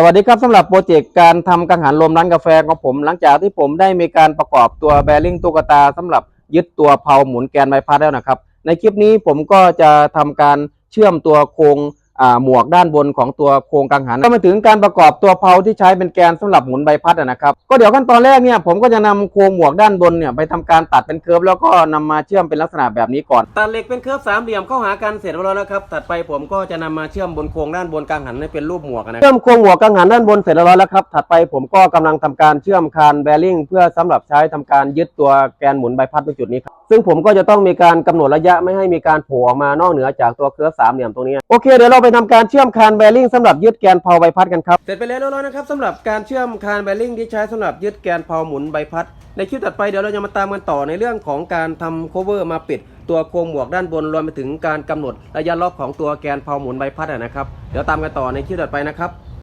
สวัสดีครับสำหรับโปรเจกต์การทำกังหันลมร้านกาแฟของผมหลังจากที่ผมได้มีการประกอบตัวแบริ่งตุ๊กตาสำหรับยึดตัวเพลาหมุนแกนใบพัดแล้วนะครับ ในคลิปนี้ผมก็จะทำการเชื่อมตัวโครง หมวกด้านบนของตัวโครงกังหันก็มาถึงการประกอบตัวเพลาที่ใช้เป็นแกนสำหรับหมุนใบพัดอะนะครับ ก็เดี๋ยวขั้นตอนแรกเนี่ยผมก็จะนำโครงหมวกด้านบนเนี่ยไปทำการตัดเป็นเคิร์ฟแล้วก็นำมาเชื่อมเป็นลักษณะแบบนี้ก่อน ตัดเหล็กเป็นเคิร์ฟสามเหลี่ยมเข้าหากันเสร็จแล้วนะครับถัดไปผมก็จะนำมาเชื่อมบนโครงด้านบนกังหันให้เป็นรูปหมวกนะเชื่อมโครงหมวกกังหันด้านบนเสร็จแล้วแล้วครับถัดไปผมก็กำลังทำการเชื่อมคานแบริ่งเพื่อสำหรับใช้ทำการยึดตัวแกนหมุนใบพัดตรงจุดนี้ครับ ซึ่งผมก็จะต้องมีการกำหนดระยะไม่ให้มีการโผล่ออกมานอกเหนือจากตัวเคิร์ฟสามเหลี่ยมตรงนี้ โอเคเดี๋ยวเราไปทำการเชื่อมคานแบริ่งสำหรับยึดแกนเพลาใบพัดกันครับ เสร็จไปแล้วเรียบร้อยนะครับสำหรับการเชื่อมคานแบริ่งที่ใช้สำหรับยึดแกนเพลาหมุนใบพัด ในคลิปถัดไปเดี๋ยวเราจะมาตามกันต่อในเรื่องของการทำ cover มาปิดตัวโครงหมวกด้านบนรวมไปถึงการกำหนดระยะรอบของตัวแกนเพลาหมุนใบพัดนะครับ เดี๋ยวตามกันต่อในคลิปถัดไปนะครับ